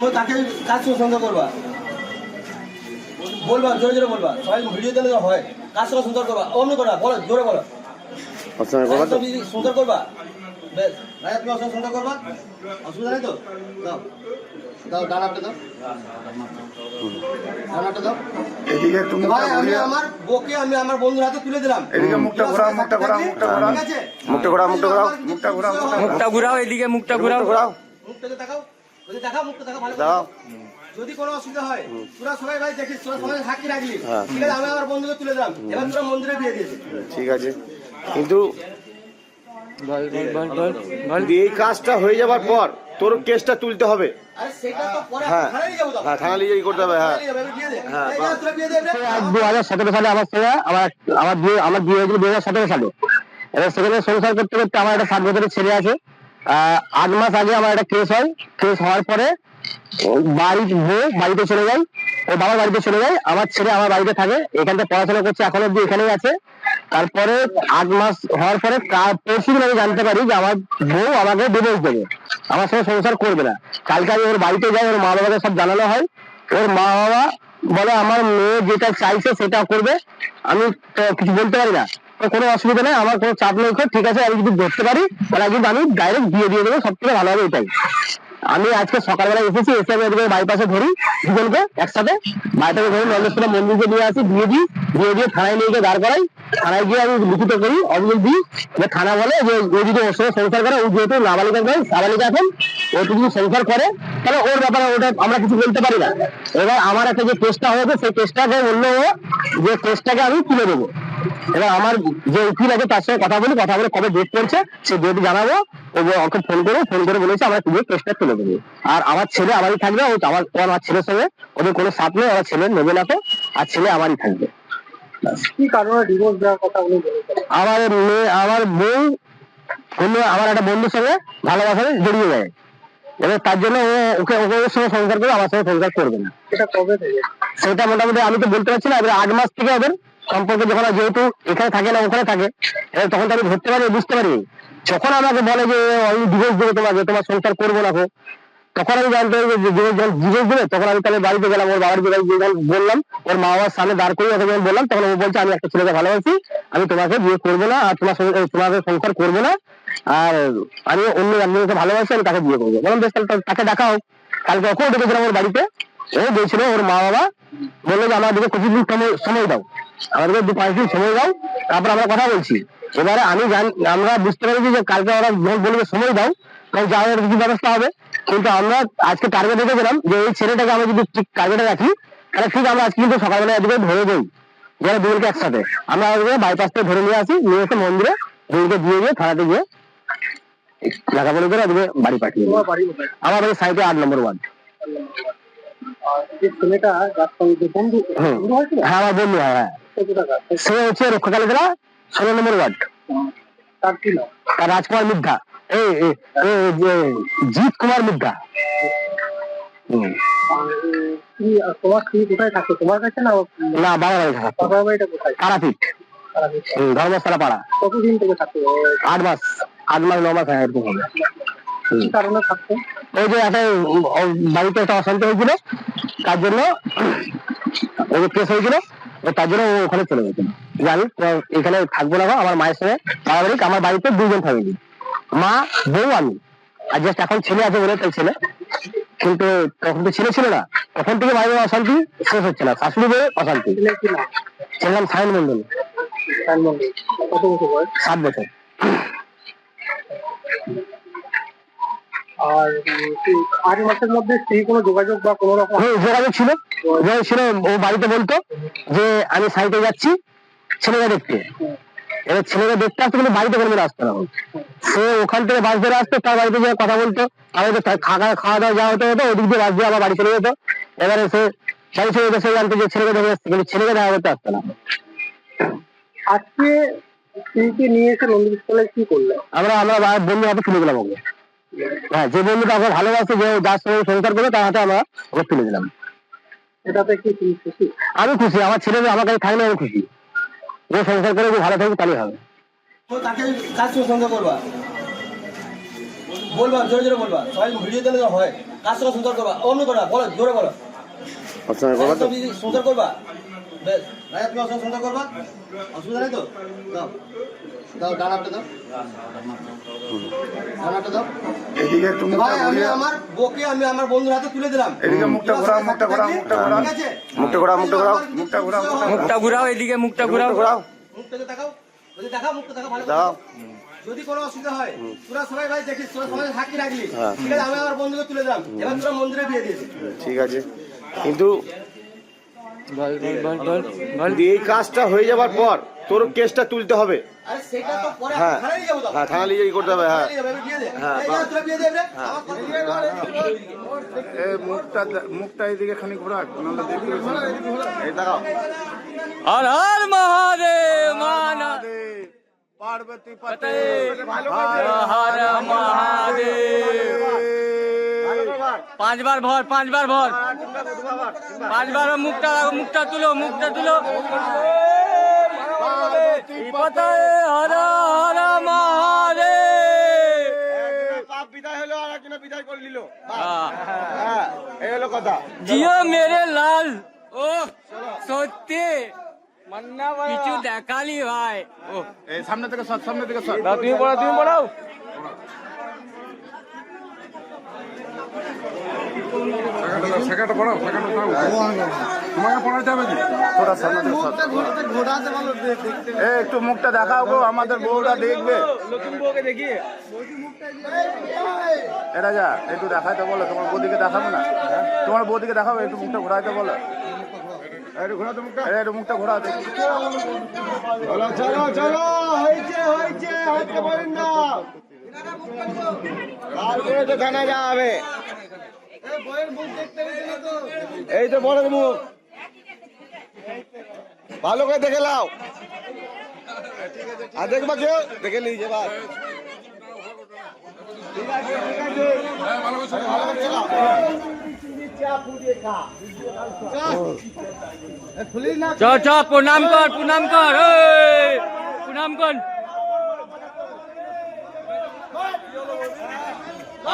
তাকে কাজ সন্ধ্যা করবা। বলবা জোরে জোরে বলবা। সবাই ভিডিও দিলে হয়। কাজ সুন্দর করবা। অমনি করবা বলো জোরে বলো। তো সুন্দর করবা বেশ। তুমি সুন্দর করবা। অসুবিধা নেই তো? দাও। দাও ডানাটা দাও। ডানাটা দাও। এদিকে তুমি ভাই আমি আমার বকে আমি আমার বন্ধুর হাতে তুলে দিলাম। এদিকে মুখটা ঘোরাও, মুখটা ঘোরাও, মুখটা ঘোরাও। মুখটা ঘোরাও, মুখটা ঘোরাও, মুখটা ঘোরাও, মুখটা ঘোরাও। ঘুরাও। এদিকে মুখটা ঘুরাও। ঘোরাও। মুখটাকে যদি মুখটা দেখাও ভালো যদি কোনো অসুবিধা হয় তোরা সবাই ভাই দেখিস তোরা সবাই সাক্ষী রাখলি। ঠিক আছে আমি আমার বন্ধুকে তুলে দিলাম। এবার তোরা মন্দিরে বিয়ে দিয়েছে ঠিক আছে। কিন্তু এই কাজটা হয়ে যাবার পর তোর কেসটা তুলতে হবে। আরে সেটা তো পরে হ্যাঁ। হ্যাঁ থানা লিজেই করতে হবে হ্যাঁ। হ্যাঁ, দে হাজার সতেরো সালে আমার আমার আমার বিয়ে আমার বিয়ে হয়েছিল দু হাজার সতেরো সালে। এবার সেখানে সংসার করতে করতে আমার একটা সাত বছরের ছেলে আছে। আট মাস আগে আমার একটা কেস হয়। কেস হওয়ার পরে বাড়ি বউ বাড়িতে চলে যায়। ও বাবার বাড়িতে চলে যায়। আমার ছেলে আমার বাড়িতে থাকে। এখান থেকে পড়াশোনা করছে, এখন অব্দি এখানেই আছে। তারপরে আট মাস হওয়ার পরে পরশু দিন আমি জানতে পারি যে আমার বউ আমাকে ডিভোর্স দেবে। আমার সঙ্গে সংসার করবে না। কালকে আমি ওর বাড়িতে যাই, ওর মা বাবাকে সব জানানো হয়। ওর মা বাবা বলে, আমার মেয়ে যেটা চাইছে সেটা করবে। আমি কিছু বলতে পারি না। কোনো অসুবিধা নেই, আমার কোনো চাপ নেই, ঠিক আছে, আমি যদি ধরতে পারি, তাহলে কিন্তু আমি ডাইরেক্ট দিয়ে দিয়ে দেবো, সব থেকে ভালো হবে এটাই। আমি আজকে সকালবেলা এসেছি, এসে আমি এদিকে বাইপাসে ধরি, দুজনকে একসাথে বাড়িটাকে ধরে, নন্দেশ্বর মন্দিরকে নিয়ে আসি, দিয়ে দিই, দিয়ে দিয়ে থানায় নিয়ে গিয়ে দাঁড় করাই, থানায় গিয়ে আমি লিখিত করি, অভিযোগ দিই এবার থানা বলে যে ও যদি ওর সঙ্গে সংসার করে, ও যেহেতু নাবালিকা নয় সাবালিকা এখন, ও যদি সংসার করে, তাহলে ওর ব্যাপারে ওটা আমরা কিছু বলতে পারি না। এবার আমার একটা যে কেসটা হয়েছে, সেই কেসটাকে বলল যে কেসটাকে আমি তুলে দেবো। এবার আমার যে উকিল আছে তার সঙ্গে কথা বলি কথা বলে কবে ডেট পড়ছে সে ডেট জানাব। ও ওকে ফোন করে ফোন করে বলেছে আমরা তুলে কেসটা তুলে দেবো। আর আমার ছেলে আমারই থাকবে ও আমার ও আমার ছেলের সঙ্গে ওদের কোনো সাথ নেই আমার ছেলে নেবে না তো আর ছেলে আমারই থাকবে। কি কারণে ডিভোর্স দেওয়ার কথা উনি আমার মেয়ে আমার বউ অন্য আমার একটা বন্ধুর সঙ্গে ভালোবাসায় জড়িয়ে যায়। এবার তার জন্য ও ওকে ওকে ওর সঙ্গে সংসার করে আমার সঙ্গে সংসার করবে না। কবে থেকে? সেটা মোটামুটি আমি তো বলতে পারছি না এবার আট মাস থেকে ওদের সম্পর্কে যখন যেহেতু এখানে থাকে না, ওখানে থাকে তখন তো আমি ধরতে পারি, বুঝতে পারি। যখন আমাকে বলে যে, আমি ডিভোর্স দেবো তোমাকে, তোমার সংসার করব না তখন আমি জানতে পারি যে যখন ডিভোর্স দেবে, তখন আমি তাহলে বাড়িতে গেলাম, ওর বাবার বাড়ি যখন বললাম, ওর মা বাবার সামনে দাঁড় করে ওকে যখন বললাম, তখন ও বলছে, আমি একটা ছেলেকে ভালোবাসি, আমি তোমাকে বিয়ে করব না, আর তোমার সঙ্গে, তোমাকে সংসার করব না, আর আমি অন্য একজনকে ভালোবাসি, আমি তাকে বিয়ে করব। বললাম, বেশ, তাহলে তাকে দেখাও। কালকে ওকেও ডেকেছিলাম ওর বাড়িতে ও বলছিল ওর মা বাবা বলল যে আমাদেরকে কিছুদিন সময় দাও। আমাদেরকে দু পাঁচ দিন সময় দাও তারপর আমরা কথা বলছি। এবারে আমি জান আমরা বুঝতে পেরেছি যে কালকে ওরা বলবে সময় দাও তখন যা হোক কিছু ব্যবস্থা হবে। কিন্তু আমরা আজকে টার্গেট রেখেছিলাম যে এই ছেলেটাকে আমরা যদি ঠিক টার্গেটে রাখি তাহলে ঠিক আমরা আজকে কিন্তু সকালবেলা এদিকে ধরে দেই যারা দুজনকে একসাথে। আমরা ওদেরকে বাইপাস থেকে ধরে নিয়ে আসি নিয়ে এসে মন্দিরে দুজনকে দিয়ে গিয়ে থানাতে গিয়ে লেখাপড়া করে ওদিকে বাড়ি পাঠিয়ে আমার বাড়ি সাইডে আট নম্বর ওয়ার্ড যে ছেলেটা যার সঙ্গে বন্ধু হুম। বন্ধু হয়েছিল? হ্যাঁ আমার বন্ধু হ্যাঁ হ্যাঁ। সে হচ্ছে রক্ষাকালী জেলা ষোলো নম্বর ওয়ার্ড। তার কি নাম? আর রাজকুমার মিদ্ধা এই এই- এই যে জিৎ কুমার মিদ্ধা তুমি তোমার স্ত্রী কোথায় থাকে? তোমার কাছে না না বাবা বাড়ি থাকা। বাবার বাড়িটা কোথায়? তারাপীঠ ধর্মশালা পাড়া। কতদিন থেকে থাকতো আট মাস আট মাস ন মাস হ্যাঁ এরকম হবে কি কারণে থাকতো? ওই যে একটা বাড়িতে একটা অশান্তি হয়েছিল তার জন্য ওই কেস হয়েছিল তার জন্য ও ওখানে চলে গেছিল যে আমি এখানে থাকব না আমার মায়ের সঙ্গে পারিবারিক আমার বাড়িতে দুজন ফ্যামিলি মা বউ আমি। আর জাস্ট এখন ছেলে আছে বলে তাই ছেলে। কিন্তু তখন তো ছেলে ছিল না। তখন থেকে বাড়ির অশান্তি শেষ হচ্ছে না। শাশুড়ি বউ অশান্তি। ছেলের নাম সায়ন মন্ডল সাত বছর। আর আট মাসের মধ্যে স্ত্রী কোনো যোগাযোগ বা কোনো রকম হ্যাঁ, যোগাযোগ ছিল। যোগাযোগ ছিল ও বাড়িতে বলতো যে আমি সাইটে যাচ্ছি ছেলেকে দেখতে। এবার ছেলেকে দেখতে আসতে কিন্তু বাড়িতে কোনো আসতে না। সে ওখান থেকে বাস ধরে আসতো তার বাড়িতে গিয়ে কথা বলতো। তো খাওয়া খাওয়া দাওয়া যাওয়া হতে হতো ওদিক দিয়ে বাস দিয়ে আবার বাড়ি চলে যেত। এবারে সে বাড়ি চলে যেত সে জানতো যে ছেলেকে দেখে এসছে কিন্তু ছেলেকে দেখা করতে আসতো না। আজকে স্ত্রীকে নিয়ে এসে নন্দীস্থলে কি করলে? আমরা আমরা বন্ধু হাতে তুলে দিলাম ওকে। হ্যাঁ যে বন্ধুটা ওকে ভালোবাসে যে যার সঙ্গে সংসার করে তার হাতে আমরা ওকে তুলে দিলাম। এটাতে কি তুমি খুশি? আমি খুশি আমার ছেলে আমার কাছে থাকলে আমি খুশি। ও সংসার করে ভালো থাকবে তাহলেই হবে। তাকে কাজ সঙ্গে করবা বলবা? জোরে জোরে বলবা। সবাই ভিডিও দিলে হয়। কার সঙ্গে সুন্দর করবা? অন্য করবা বলো জোরে বলো। তো। সুন্দর করবা? বেশ রায় তুমি অসঙ্গে সুন্দর করবা? অসুবিধা নেই তো? দাও। দাও ডানাটা দাও। ডানাটা দাও। এদিকে তুমি ভাই আমি আমার বকে আমি আমার বন্ধুর হাতে তুলে দিলাম। এদিকে মুখটা ঘোরাও, মুখটা ঘোরাও, মুখটা ঘোরাও। মুখটা ঘোরাও, মুখটা ঘোরাও, মুখটা ঘোরাও, মুখটা মুখটা ঘুরাও এদিকে মুখটা ঘুরাও। ঘোরাও। মুখটা যে দেখাও যদি দেখাও মুখটা দেখাও ভালো দাও। যদি কোনো অসুবিধা হয় তোরা সবাই ভাই দেখিস তোরা সবাই সাক্ষী রাখলি হ্যাঁ। ঠিক আছে আমি আমার বন্ধুকে তুলে দিলাম। এবার তোরা মন্দিরে বিয়ে দিয়েছিস ঠিক আছে। কিন্তু বল বল বল বল বল কিন্তু এই কাজটা হয়ে যাবার পর তোর কেসটা তুলতে হবে। আরে সেটা তো পরে হ্যাঁ। থানায় যাব তো। হ্যাঁ থানা লিয়ে করতে হবে হ্যাঁ। হ্যাঁ, এই মুখটা মুখটা এদিকে খানি ঘোরা নাহলে দেখতে এই দেখাও। হর হর মহাদেব পার্বতী পতে পতে। হর হর মহাদেব। পাঁচবার ভর পাঁচবার ভর। পাঁচবার মুখটা মুখটা তুলো মুখটা তুলো। পতে হর হর বিদায় হলো আর একজনে বিদায় করে নিল। হ্যাঁ। হ্যাঁ এই হলো কথা। জিও মেরে লাল। ও সত্যি। কিছু দেখালি ভাই। ও সামনে থেকে সামনে থেকে তুমি পড়াও তুমি পড়াও। শাখাটা পড়াও শাখাটা পড়াও। তোমাকে পড়াইতে হবে কি? তোরা সামনে এই একটু মুখটা দেখাও গো আমাদের বউরা দেখবে। নতুন বউকে দেখিয়ে এটা যা একটু দেখাইতে বলো তোমার বৌদিকে দেখাবে না? তোমার বৌদিকে দেখাবে একটু মুখটা ঘোরাইতে বলো। মুখটা। মুখটা দেখি। চলো চলো চলো হয়েছে হয়েছে হইতে পারেন না তারপরে তো থানা যাওয়া হবে। এই তো বড় মুখ। ভালো করে দেখে লাও আর দেখবা কেউ? দেখে আছে ভালো চ চ প্রণাম কর প্রণাম কর প্রণাম কর।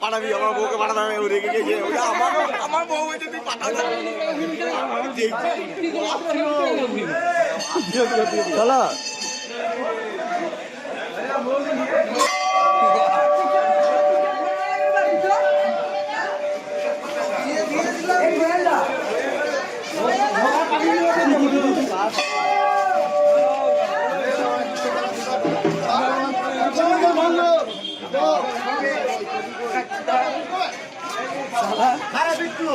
পাঠাবি আমার বউকে পাঠাতে হবে রেগে গেছে আমার আমার বউ হয়েছে তুই পাঠাতে খারাপ একটু